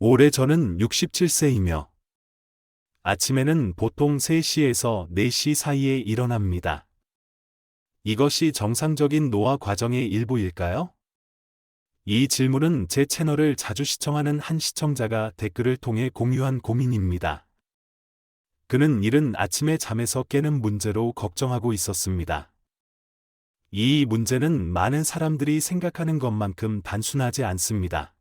올해 저는 67세이며 아침에는 보통 3시에서 4시 사이에 일어납니다. 이것이 정상적인 노화 과정의 일부일까요? 이 질문은 제 채널을 자주 시청하는 한 시청자가 댓글을 통해 공유한 고민입니다. 그는 이른 아침에 잠에서 깨는 문제로 걱정하고 있었습니다. 이 문제는 많은 사람들이 생각하는 것만큼 단순하지 않습니다.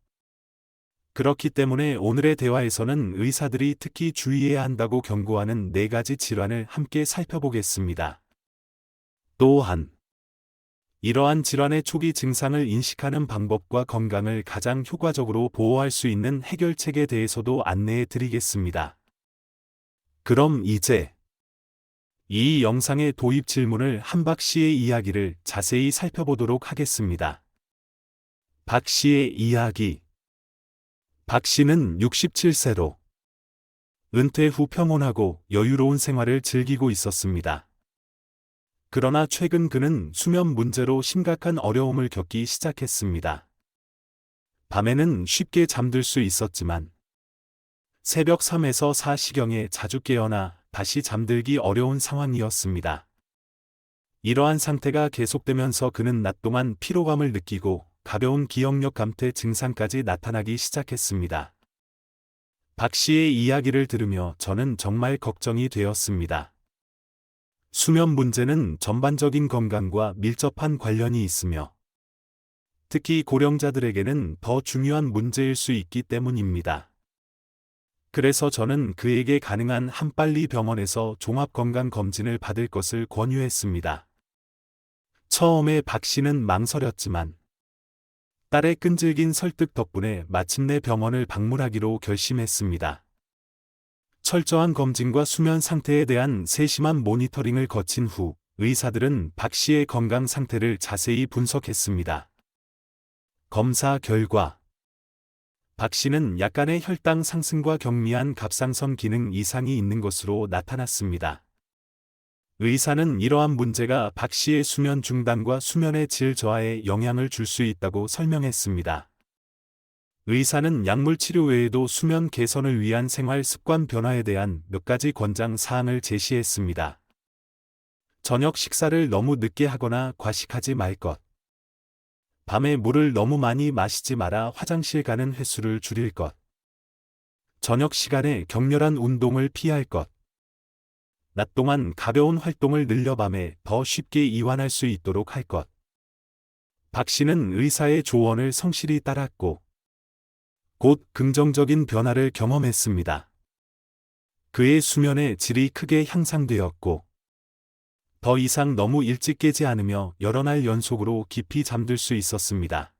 그렇기 때문에 오늘의 대화에서는 의사들이 특히 주의해야 한다고 경고하는 네 가지 질환을 함께 살펴보겠습니다. 또한 이러한 질환의 초기 증상을 인식하는 방법과 건강을 가장 효과적으로 보호할 수 있는 해결책에 대해서도 안내해 드리겠습니다. 그럼 이제 이 영상의 도입 질문을 한박 씨의 이야기를 자세히 살펴보도록 하겠습니다. 박 씨의 이야기 박 씨는 67세로 은퇴 후 평온하고 여유로운 생활을 즐기고 있었습니다. 그러나 최근 그는 수면 문제로 심각한 어려움을 겪기 시작했습니다. 밤에는 쉽게 잠들 수 있었지만 새벽 3에서 4시경에 자주 깨어나 다시 잠들기 어려운 상황이었습니다. 이러한 상태가 계속되면서 그는 낮 동안 피로감을 느끼고 가벼운 기억력 감퇴 증상까지 나타나기 시작했습니다. 박 씨의 이야기를 들으며 저는 정말 걱정이 되었습니다. 수면 문제는 전반적인 건강과 밀접한 관련이 있으며 특히 고령자들에게는 더 중요한 문제일 수 있기 때문입니다. 그래서 저는 그에게 가능한 한 빨리 병원에서 종합건강검진을 받을 것을 권유했습니다. 처음에 박 씨는 망설였지만 딸의 끈질긴 설득 덕분에 마침내 병원을 방문하기로 결심했습니다. 철저한 검진과 수면 상태에 대한 세심한 모니터링을 거친 후 의사들은 박 씨의 건강 상태를 자세히 분석했습니다. 검사 결과 박 씨는 약간의 혈당 상승과 경미한 갑상선 기능 이상이 있는 것으로 나타났습니다. 의사는 이러한 문제가 박 씨의 수면 중단과 수면의 질 저하에 영향을 줄 수 있다고 설명했습니다. 의사는 약물 치료 외에도 수면 개선을 위한 생활 습관 변화에 대한 몇 가지 권장 사항을 제시했습니다. 저녁 식사를 너무 늦게 하거나 과식하지 말 것. 밤에 물을 너무 많이 마시지 마라 화장실 가는 횟수를 줄일 것. 저녁 시간에 격렬한 운동을 피할 것. 낮 동안 가벼운 활동을 늘려 밤에 더 쉽게 이완할 수 있도록 할 것. 박 씨는 의사의 조언을 성실히 따랐고, 곧 긍정적인 변화를 경험했습니다. 그의 수면의 질이 크게 향상되었고, 더 이상 너무 일찍 깨지 않으며 여러 날 연속으로 깊이 잠들 수 있었습니다.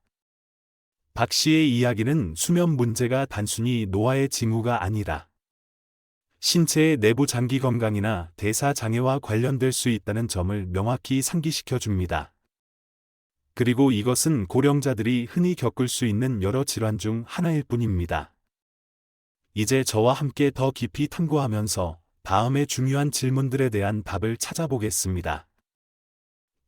박 씨의 이야기는 수면 문제가 단순히 노화의 징후가 아니라 신체의 내부 장기 건강이나 대사 장애와 관련될 수 있다는 점을 명확히 상기시켜 줍니다. 그리고 이것은 고령자들이 흔히 겪을 수 있는 여러 질환 중 하나일 뿐입니다. 이제 저와 함께 더 깊이 탐구하면서 다음의 중요한 질문들에 대한 답을 찾아보겠습니다.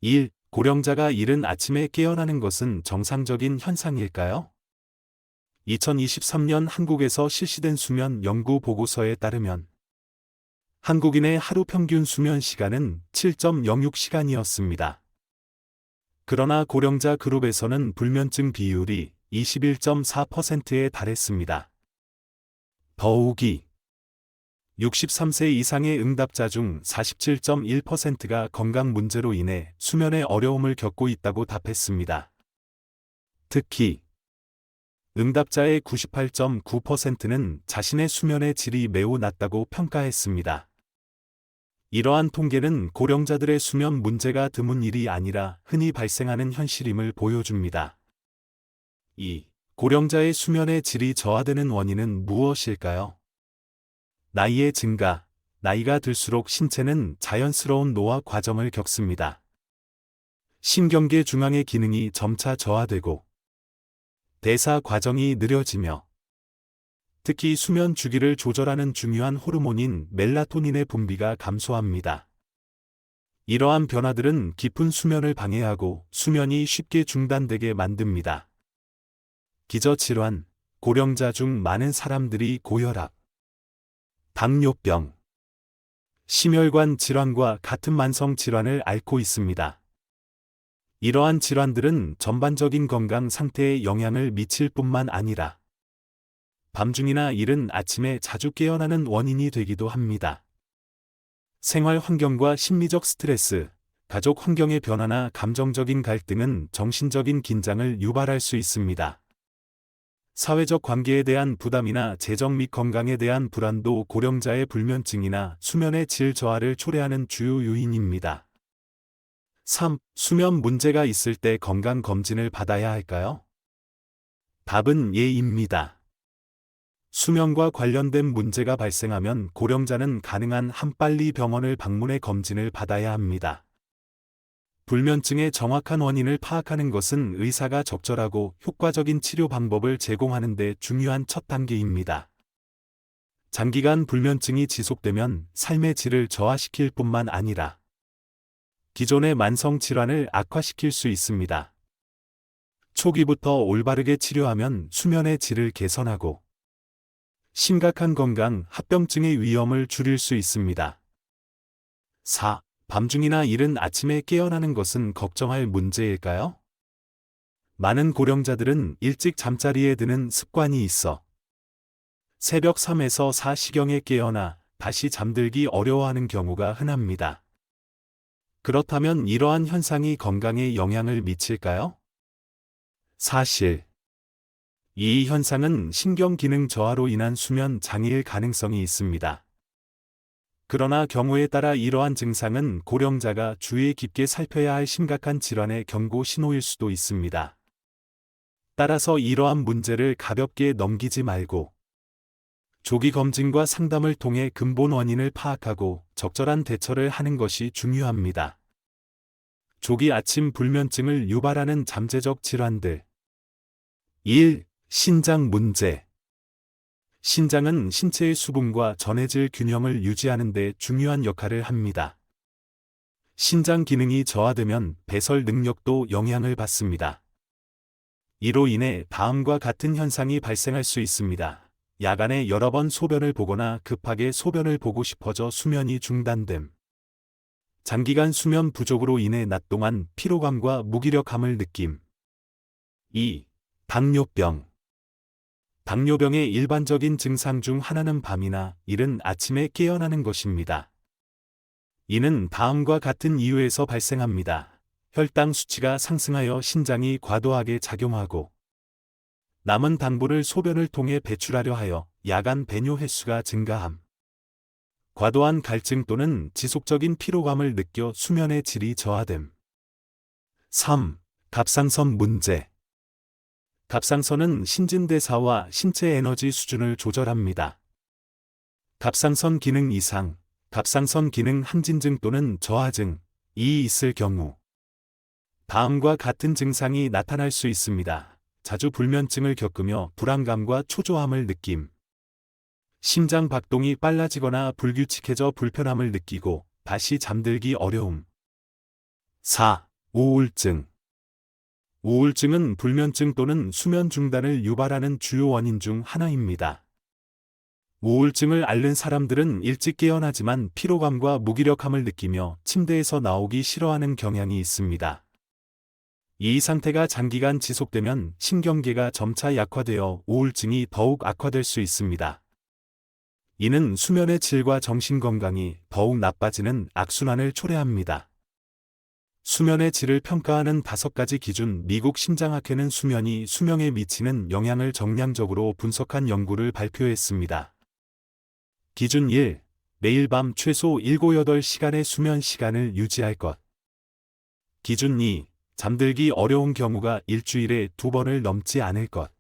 1. 고령자가 이른 아침에 깨어나는 것은 정상적인 현상일까요? 2023년 한국에서 실시된 수면 연구 보고서에 따르면 한국인의 하루 평균 수면 시간은 7.06시간이었습니다. 그러나 고령자 그룹에서는 불면증 비율이 21.4%에 달했습니다. 더욱이 63세 이상의 응답자 중 47.1%가 건강 문제로 인해 수면에 어려움을 겪고 있다고 답했습니다. 특히 응답자의 98.9%는 자신의 수면의 질이 매우 낮다고 평가했습니다. 이러한 통계는 고령자들의 수면 문제가 드문 일이 아니라 흔히 발생하는 현실임을 보여줍니다. 2. 고령자의 수면의 질이 저하되는 원인은 무엇일까요? 나이의 증가, 나이가 들수록 신체는 자연스러운 노화 과정을 겪습니다. 신경계 중앙의 기능이 점차 저하되고 대사 과정이 느려지며 특히 수면 주기를 조절하는 중요한 호르몬인 멜라토닌의 분비가 감소합니다. 이러한 변화들은 깊은 수면을 방해하고 수면이 쉽게 중단되게 만듭니다. 기저질환, 고령자 중 많은 사람들이 고혈압, 당뇨병, 심혈관 질환과 같은 만성 질환을 앓고 있습니다. 이러한 질환들은 전반적인 건강 상태에 영향을 미칠 뿐만 아니라 밤중이나 이른 아침에 자주 깨어나는 원인이 되기도 합니다. 생활 환경과 심리적 스트레스, 가족 환경의 변화나 감정적인 갈등은 정신적인 긴장을 유발할 수 있습니다. 사회적 관계에 대한 부담이나 재정 및 건강에 대한 불안도 고령자의 불면증이나 수면의 질 저하를 초래하는 주요 요인입니다. 3. 수면 문제가 있을 때 건강 검진을 받아야 할까요? 답은 예입니다. 수면과 관련된 문제가 발생하면 고령자는 가능한 한 빨리 병원을 방문해 검진을 받아야 합니다. 불면증의 정확한 원인을 파악하는 것은 의사가 적절하고 효과적인 치료 방법을 제공하는 데 중요한 첫 단계입니다. 장기간 불면증이 지속되면 삶의 질을 저하시킬 뿐만 아니라 기존의 만성 질환을 악화시킬 수 있습니다. 초기부터 올바르게 치료하면 수면의 질을 개선하고 심각한 건강 합병증의 위험을 줄일 수 있습니다. 4. 밤중이나 이른 아침에 깨어나는 것은 걱정할 문제일까요? 많은 고령자들은 일찍 잠자리에 드는 습관이 있어 새벽 3에서 4시경에 깨어나 다시 잠들기 어려워하는 경우가 흔합니다. 그렇다면 이러한 현상이 건강에 영향을 미칠까요? 사실, 이 현상은 신경기능 저하로 인한 수면 장애일 가능성이 있습니다. 그러나 경우에 따라 이러한 증상은 고령자가 주의 깊게 살펴야 할 심각한 질환의 경고 신호일 수도 있습니다. 따라서 이러한 문제를 가볍게 넘기지 말고 조기 검진과 상담을 통해 근본 원인을 파악하고 적절한 대처를 하는 것이 중요합니다. 조기 아침 불면증을 유발하는 잠재적 질환들 1. 신장 문제 신장은 신체의 수분과 전해질 균형을 유지하는 데 중요한 역할을 합니다. 신장 기능이 저하되면 배설 능력도 영향을 받습니다. 이로 인해 다음과 같은 현상이 발생할 수 있습니다. 야간에 여러 번 소변을 보거나 급하게 소변을 보고 싶어져 수면이 중단됨. 장기간 수면 부족으로 인해 낮 동안 피로감과 무기력함을 느낌. 2. 당뇨병. 당뇨병의 일반적인 증상 중 하나는 밤이나 이른 아침에 깨어나는 것입니다. 이는 다음과 같은 이유에서 발생합니다. 혈당 수치가 상승하여 신장이 과도하게 작용하고 남은 당분을 소변을 통해 배출하려 하여 야간 배뇨 횟수가 증가함. 과도한 갈증 또는 지속적인 피로감을 느껴 수면의 질이 저하됨. 3. 갑상선 문제 갑상선은 신진대사와 신체 에너지 수준을 조절합니다. 갑상선 기능 이상, 갑상선 기능 항진증 또는 저하증, 이 있을 경우 다음과 같은 증상이 나타날 수 있습니다. 자주 불면증을 겪으며 불안감과 초조함을 느낌. 심장 박동이 빨라지거나 불규칙해져 불편함을 느끼고 다시 잠들기 어려움. 4. 우울증 우울증은 불면증 또는 수면 중단을 유발하는 주요 원인 중 하나입니다. 우울증을 앓는 사람들은 일찍 깨어나지만 피로감과 무기력함을 느끼며 침대에서 나오기 싫어하는 경향이 있습니다. 이 상태가 장기간 지속되면 신경계가 점차 약화되어 우울증이 더욱 악화될 수 있습니다. 이는 수면의 질과 정신 건강이 더욱 나빠지는 악순환을 초래합니다. 수면의 질을 평가하는 다섯 가지 기준 미국 심장학회는 수면이 수명에 미치는 영향을 정량적으로 분석한 연구를 발표했습니다. 기준 1. 매일 밤 최소 7-8시간의 수면 시간을 유지할 것. 기준 2. 잠들기 어려운 경우가 일주일에 두 번을 넘지 않을 것.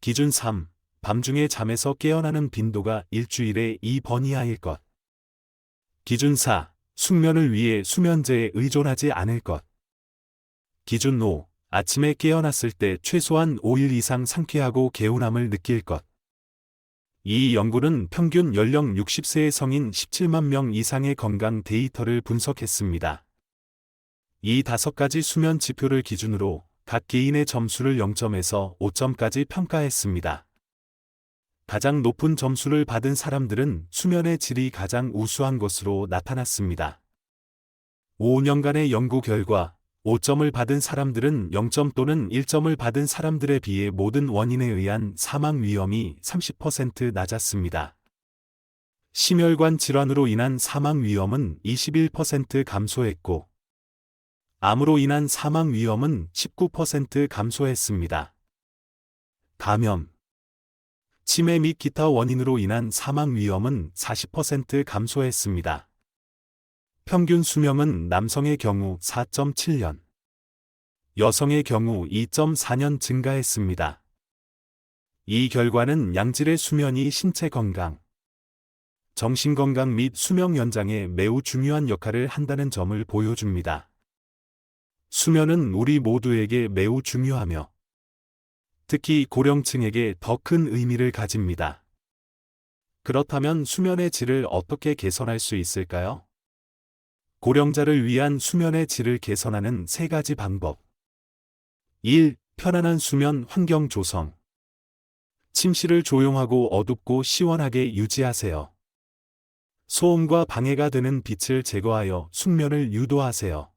기준 3. 밤중에 잠에서 깨어나는 빈도가 일주일에 2번 이하일 것. 기준 4. 숙면을 위해 수면제에 의존하지 않을 것. 기준 5. 아침에 깨어났을 때 최소한 5일 이상 상쾌하고 개운함을 느낄 것. 이 연구는 평균 연령 60세의 성인 17만 명 이상의 건강 데이터를 분석했습니다. 이 다섯 가지 수면 지표를 기준으로 각 개인의 점수를 0점에서 5점까지 평가했습니다. 가장 높은 점수를 받은 사람들은 수면의 질이 가장 우수한 것으로 나타났습니다. 5년간의 연구 결과 5점을 받은 사람들은 0점 또는 1점을 받은 사람들에 비해 모든 원인에 의한 사망 위험이 30% 낮았습니다. 심혈관 질환으로 인한 사망 위험은 21% 감소했고, 암으로 인한 사망 위험은 19% 감소했습니다. 감염, 치매 및 기타 원인으로 인한 사망 위험은 40% 감소했습니다. 평균 수명은 남성의 경우 4.7년, 여성의 경우 2.4년 증가했습니다. 이 결과는 양질의 수면이 신체 건강, 정신 건강 및 수명 연장에 매우 중요한 역할을 한다는 점을 보여줍니다. 수면은 우리 모두에게 매우 중요하며 특히 고령층에게 더 큰 의미를 가집니다. 그렇다면 수면의 질을 어떻게 개선할 수 있을까요? 고령자를 위한 수면의 질을 개선하는 세 가지 방법. 1. 편안한 수면 환경 조성. 침실을 조용하고 어둡고 시원하게 유지하세요. 소음과 방해가 되는 빛을 제거하여 숙면을 유도하세요.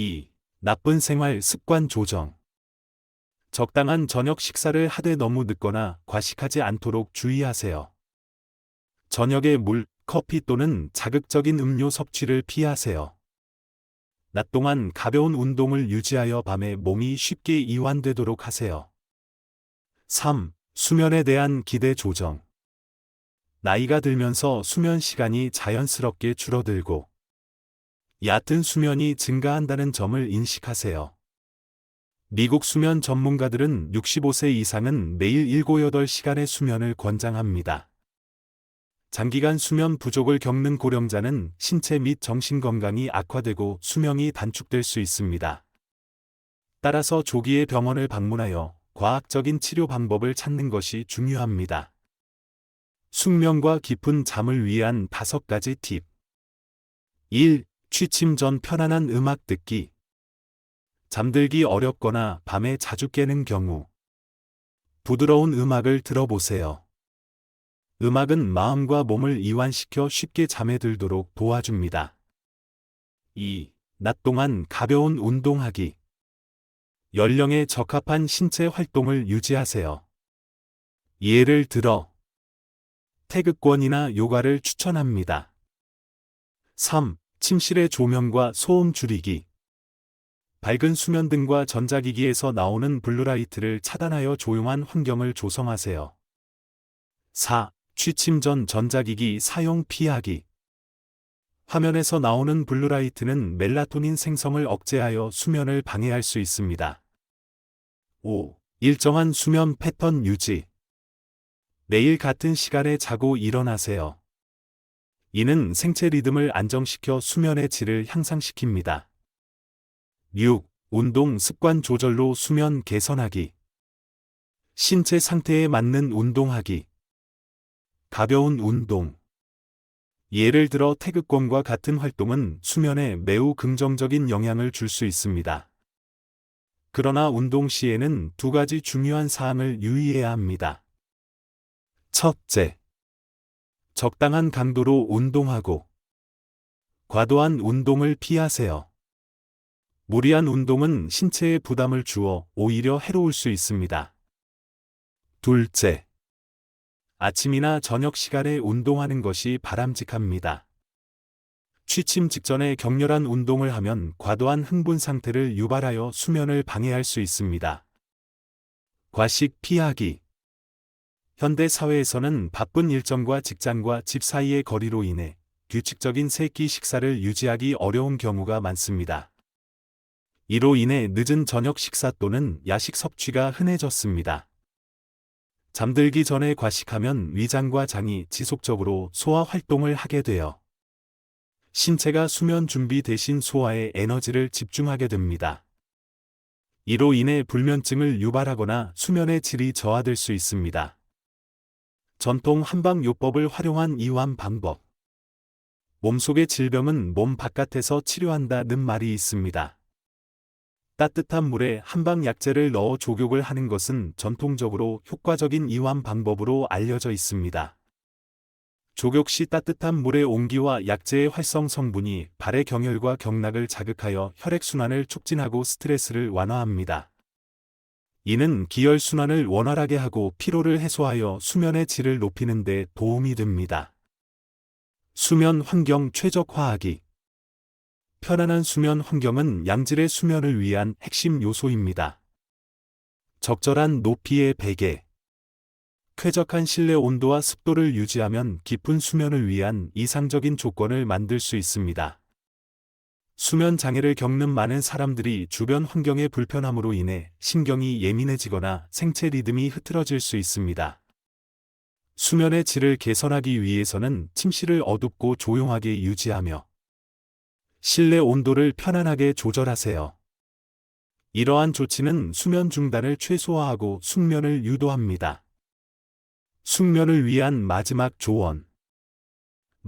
2. 나쁜 생활 습관 조정. 적당한 저녁 식사를 하되 너무 늦거나 과식하지 않도록 주의하세요. 저녁에 물, 커피 또는 자극적인 음료 섭취를 피하세요. 낮 동안 가벼운 운동을 유지하여 밤에 몸이 쉽게 이완되도록 하세요. 3. 수면에 대한 기대 조정. 나이가 들면서 수면 시간이 자연스럽게 줄어들고 얕은 수면이 증가한다는 점을 인식하세요. 미국 수면 전문가들은 65세 이상은 매일 7, 8시간의 수면을 권장합니다. 장기간 수면 부족을 겪는 고령자는 신체 및 정신 건강이 악화되고 수명이 단축될 수 있습니다. 따라서 조기에 병원을 방문하여 과학적인 치료 방법을 찾는 것이 중요합니다. 숙면과 깊은 잠을 위한 다섯 가지 팁. 1. 취침 전 편안한 음악 듣기. 잠들기 어렵거나 밤에 자주 깨는 경우. 부드러운 음악을 들어보세요. 음악은 마음과 몸을 이완시켜 쉽게 잠에 들도록 도와줍니다. 2. 낮 동안 가벼운 운동하기. 연령에 적합한 신체 활동을 유지하세요. 예를 들어, 태극권이나 요가를 추천합니다. 3. 침실의 조명과 소음 줄이기. 밝은 수면등과 전자기기에서 나오는 블루라이트를 차단하여 조용한 환경을 조성하세요. 4. 취침 전 전자기기 사용 피하기. 화면에서 나오는 블루라이트는 멜라토닌 생성을 억제하여 수면을 방해할 수 있습니다. 5. 일정한 수면 패턴 유지. 매일 같은 시간에 자고 일어나세요. 이는 생체 리듬을 안정시켜 수면의 질을 향상시킵니다. 6. 운동 습관 조절로 수면 개선하기. 신체 상태에 맞는 운동하기. 가벼운 운동. 예를 들어 태극권과 같은 활동은 수면에 매우 긍정적인 영향을 줄 수 있습니다. 그러나 운동 시에는 두 가지 중요한 사항을 유의해야 합니다. 첫째, 적당한 강도로 운동하고 과도한 운동을 피하세요. 무리한 운동은 신체에 부담을 주어 오히려 해로울 수 있습니다. 둘째, 아침이나 저녁 시간에 운동하는 것이 바람직합니다. 취침 직전에 격렬한 운동을 하면 과도한 흥분 상태를 유발하여 수면을 방해할 수 있습니다. 과식 피하기 현대 사회에서는 바쁜 일정과 직장과 집 사이의 거리로 인해 규칙적인 세끼 식사를 유지하기 어려운 경우가 많습니다. 이로 인해 늦은 저녁 식사 또는 야식 섭취가 흔해졌습니다. 잠들기 전에 과식하면 위장과 장이 지속적으로 소화 활동을 하게 되어 신체가 수면 준비 대신 소화에 에너지를 집중하게 됩니다. 이로 인해 불면증을 유발하거나 수면의 질이 저하될 수 있습니다. 전통 한방요법을 활용한 이완 방법. 몸속의 질병은 몸 바깥에서 치료한다는 말이 있습니다. 따뜻한 물에 한방 약재를 넣어 족욕을 하는 것은 전통적으로 효과적인 이완 방법으로 알려져 있습니다. 족욕 시 따뜻한 물의 온기와 약재의 활성 성분이 발의 경혈과 경락을 자극하여 혈액순환을 촉진하고 스트레스를 완화합니다. 이는 기혈순환을 원활하게 하고 피로를 해소하여 수면의 질을 높이는 데 도움이 됩니다. 수면 환경 최적화하기 편안한 수면 환경은 양질의 수면을 위한 핵심 요소입니다. 적절한 높이의 베개 쾌적한 실내 온도와 습도를 유지하면 깊은 수면을 위한 이상적인 조건을 만들 수 있습니다. 수면 장애를 겪는 많은 사람들이 주변 환경의 불편함으로 인해 신경이 예민해지거나 생체 리듬이 흐트러질 수 있습니다. 수면의 질을 개선하기 위해서는 침실을 어둡고 조용하게 유지하며 실내 온도를 편안하게 조절하세요. 이러한 조치는 수면 중단을 최소화하고 숙면을 유도합니다. 숙면을 위한 마지막 조언.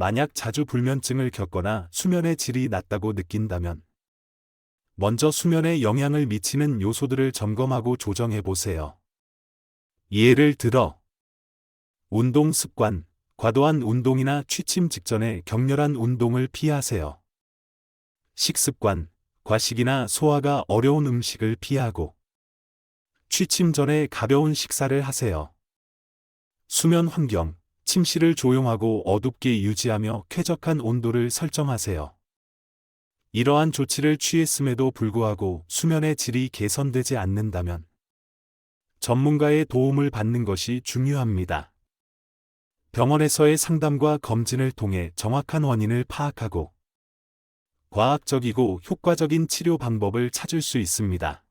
만약 자주 불면증을 겪거나 수면의 질이 낮다고 느낀다면 먼저 수면에 영향을 미치는 요소들을 점검하고 조정해 보세요. 예를 들어 운동 습관, 과도한 운동이나 취침 직전에 격렬한 운동을 피하세요. 식습관, 과식이나 소화가 어려운 음식을 피하고 취침 전에 가벼운 식사를 하세요. 수면 환경, 침실을 조용하고 어둡게 유지하며 쾌적한 온도를 설정하세요. 이러한 조치를 취했음에도 불구하고 수면의 질이 개선되지 않는다면 전문가의 도움을 받는 것이 중요합니다. 병원에서의 상담과 검진을 통해 정확한 원인을 파악하고 과학적이고 효과적인 치료 방법을 찾을 수 있습니다.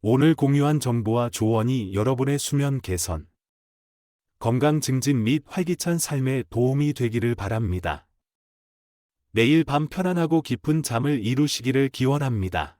오늘 공유한 정보와 조언이 여러분의 수면 개선, 건강 증진 및 활기찬 삶에 도움이 되기를 바랍니다. 매일 밤 편안하고 깊은 잠을 이루시기를 기원합니다.